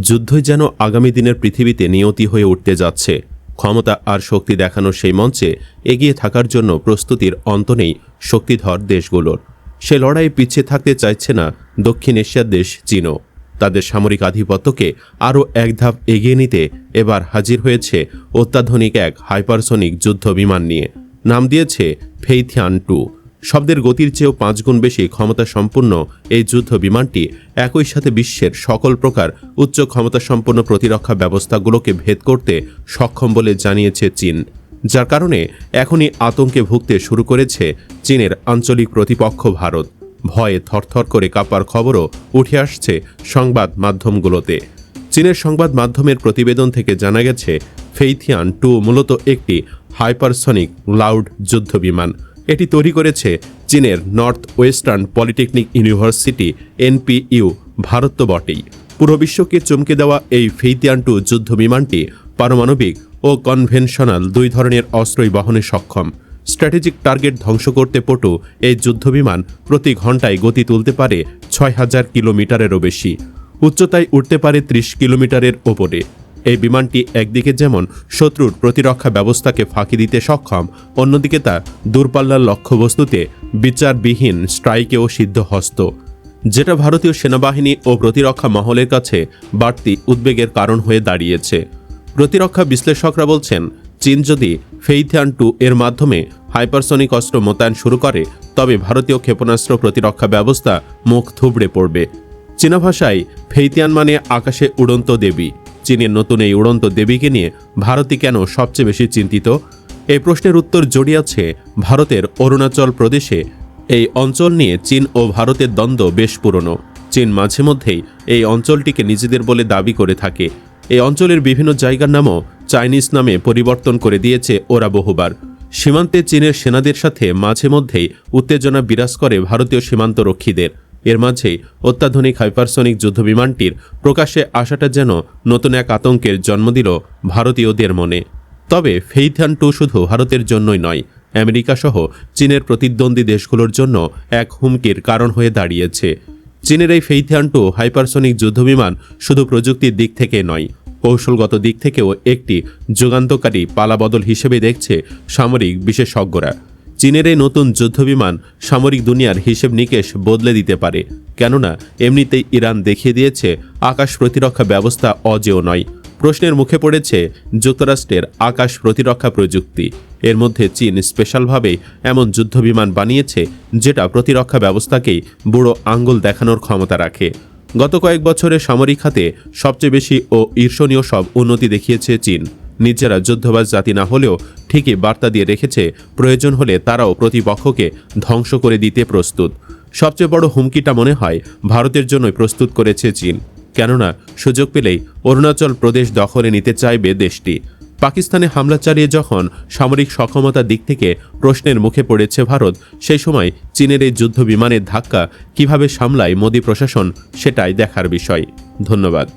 যুদ্ধই যেন আগামী দিনের পৃথিবীতে নিয়তি হয়ে উঠতে যাচ্ছে। ক্ষমতা আর শক্তি দেখানোর সেই মঞ্চে এগিয়ে থাকার জন্য প্রস্তুতির অন্ত নেই শক্তিধর দেশগুলোর। সে লড়াইয়ে পিছিয়ে থাকতে চাইছে না দক্ষিণ এশিয়ার দেশ চীনও। তাদের সামরিক আধিপত্যকে আরও এক ধাপ এগিয়ে নিতে এবার হাজির হয়েছে অত্যাধুনিক এক হাইপারসনিক যুদ্ধ বিমান নিয়ে। নাম দিয়েছে ফেইথিয়ান টু। শব্দের গতির চেয়েও পাঁচগুণ বেশি ক্ষমতা সম্পন্ন এই যুদ্ধ বিমানটি একই সাথে বিশ্বের সকল প্রকার উচ্চ ক্ষমতা সম্পন্ন প্রতিরক্ষা ব্যবস্থাগুলোকে ভেদ করতে সক্ষম বলে জানিয়েছে চীন, যার কারণে এখনই আতঙ্কে ভুগতে শুরু করেছে চীনের আঞ্চলিক প্রতিপক্ষ ভারত। ভয়ে থরথর করে কাঁপার খবরও উঠে আসছে সংবাদ মাধ্যমগুলোতে। চীনের সংবাদ মাধ্যমের প্রতিবেদন থেকে জানা গেছে, ফেইথিয়ান টু মূলত একটি হাইপারসনিক লাউড যুদ্ধ বিমান। এটি তৈরি করেছে চীনের north western polytechnic university, NPU, Bharat তো বটেই। পুরো বিশ্বকে চমকে দেওয়া এই ফেইথিয়ান টু যুদ্ধ বিমানটি পারমাণবিক ও কনভেনশনাল দুই ধরনের অস্ত্রই বহনে সক্ষম। স্ট্র্যাটেজিক টার্গেট ধ্বংস করতে পটু এই যুদ্ধবিমান প্রতি ঘন্টায় গতি তুলতে পারে ছয় হাজার কিলোমিটারেরও বেশি। উচ্চতায় উঠতে পারে ত্রিশ কিলোমিটারের ওপরে। এই বিমানটি একদিকে যেমন শত্রুর প্রতিরক্ষা ব্যবস্থাকে ফাঁকি দিতে সক্ষম, অন্যদিকে তা দূরপাল্লার লক্ষ্যবস্তুতে বিচারবিহীন স্ট্রাইকেও সিদ্ধ হস্ত যেটা ভারতীয় সেনাবাহিনী ও প্রতিরক্ষা মহলের কাছে বাড়তি উদ্বেগের কারণ হয়ে দাঁড়িয়েছে। প্রতিরক্ষা বিশ্লেষকরা বলছেন, চীন যদি ফেইথিয়ান টু এর মাধ্যমে হাইপারসনিক অস্ত্র মোতায়েন শুরু করে, তবে ভারতীয় ক্ষেপণাস্ত্র প্রতিরক্ষা ব্যবস্থা মুখ থুবড়ে পড়বে। চীনা ভাষায় ফেইতিয়ান মানে আকাশে উড়ন্ত দেবী। চীনের নতুন এই উড়ন্ত দেবীকে নিয়ে ভারতই কেন সবচেয়ে বেশি চিন্তিত? এই প্রশ্নের উত্তর জড়িয়েছে ভারতের অরুণাচল প্রদেশে। এই অঞ্চল নিয়ে চীন ও ভারতের দ্বন্দ্ব বেশ পুরনো। চীন মাঝে মধ্যেই এই অঞ্চলটিকে নিজেদের বলে দাবি করে থাকে। এই অঞ্চলের বিভিন্ন জায়গার নামও চাইনিজ নামে পরিবর্তন করে দিয়েছে ওরা বহুবার। সীমান্তে চীনের সেনাদের সাথে মাঝে মধ্যেই উত্তেজনা বিরাজ করে ভারতীয় সীমান্ত রক্ষীদের এর মাঝেই অত্যাধুনিক হাইপারসনিক যুদ্ধবিমানটির প্রকাশ্যে আসাটা যেন নতুন এক আতঙ্কের জন্ম দিল ভারতীয়দের মনে। তবে ফেইথান টু শুধু ভারতের জন্যই নয়, আমেরিকা সহ চীনের প্রতিদ্বন্দ্বী দেশগুলোর জন্য এক হুমকির কারণ হয়ে দাঁড়িয়েছে। চীনের এই ফেইথিয়ান টু হাইপারসনিক যুদ্ধবিমান শুধু প্রযুক্তির দিক থেকে নয়, কৌশলগত দিক থেকেও একটি যুগান্তকারী পালাবদল হিসেবে দেখছে সামরিক বিশেষজ্ঞরা। চীনের এই নতুন যুদ্ধবিমান সামরিক দুনিয়ার হিসেব নিকেশ বদলে দিতে পারে। কেননা, এমনিতেই ইরান দেখিয়ে দিয়েছে, আকাশ প্রতিরক্ষা ব্যবস্থা অজেয় নয়। প্রশ্নের মুখে পড়েছে, যুক্তরাষ্ট্রের আকাশ প্রতিরক্ষা প্রযুক্তি। এর মধ্যে চীন স্পেশালভাবে এমন যুদ্ধবিমান বানিয়েছে, যেটা প্রতিরক্ষা ব্যবস্থাকেই বুড়ো আঙ্গুল দেখানোর ক্ষমতা রাখে। গত কয়েক বছরে সামরিক খাতে সবচেয়ে বেশি ও ঈর্ষণীয় সব উন্নতি দেখিয়েছে চীন। নিজেরা যুদ্ধবাজ জাতি না হলেও ঠিকই বার্তা দিয়ে রেখেছে, প্রয়োজন হলে তারাও প্রতিপক্ষকে ধ্বংস করে দিতে প্রস্তুত। সবচেয়ে বড় হুমকিটা মনে হয় ভারতের জন্যই প্রস্তুত করেছে চীন। কেননা, সুযোগ পেলেই অরুণাচল প্রদেশ দখলে নিতে চাইবে দেশটি। পাকিস্তানে হামলা চালিয়ে যখন সামরিক সক্ষমতার দিক থেকে প্রশ্নের মুখে পড়েছে ভারত, সেই সময় চীনের এই যুদ্ধ বিমানের ধাক্কা কীভাবে সামলায় মোদী প্রশাসন সেটাই দেখার বিষয়। ধন্যবাদ।